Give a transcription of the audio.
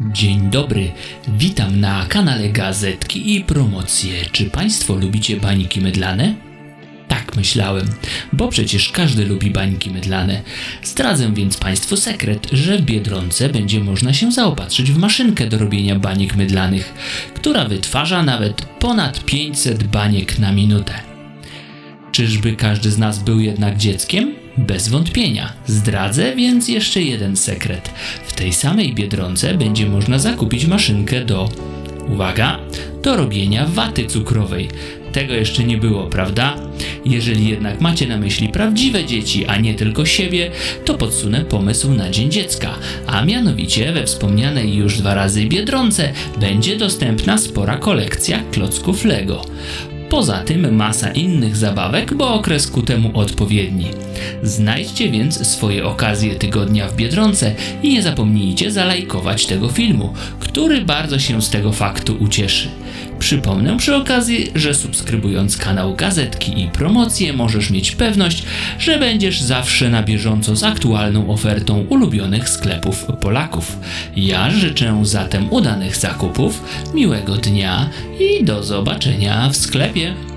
Dzień dobry, witam na kanale Gazetki i Promocje. Czy Państwo lubicie bańki mydlane? Tak myślałem, bo przecież każdy lubi bańki mydlane. Zdradzę więc Państwu sekret, że w Biedronce będzie można się zaopatrzyć w maszynkę do robienia baniek mydlanych, która wytwarza nawet ponad 500 baniek na minutę. Czyżby każdy z nas był jednak dzieckiem? Bez wątpienia. Zdradzę więc jeszcze jeden sekret. W tej samej biedronce będzie można zakupić maszynkę do. Uwaga! Do robienia waty cukrowej. Tego jeszcze nie było, prawda? Jeżeli jednak macie na myśli prawdziwe dzieci, a nie tylko siebie, to podsunę pomysł na Dzień Dziecka, a mianowicie we wspomnianej już dwa razy Biedronce będzie dostępna spora kolekcja klocków Lego. Poza tym masa innych zabawek, bo okres ku temu odpowiedni. Znajdźcie więc swoje okazje tygodnia w Biedronce i nie zapomnijcie zalajkować tego filmu, który bardzo się z tego faktu ucieszy. Przypomnę przy okazji, że subskrybując kanał Gazetki i Promocje możesz mieć pewność, że będziesz zawsze na bieżąco z aktualną ofertą ulubionych sklepów Polaków. Ja życzę zatem udanych zakupów, miłego dnia i do zobaczenia w sklepie sklepie.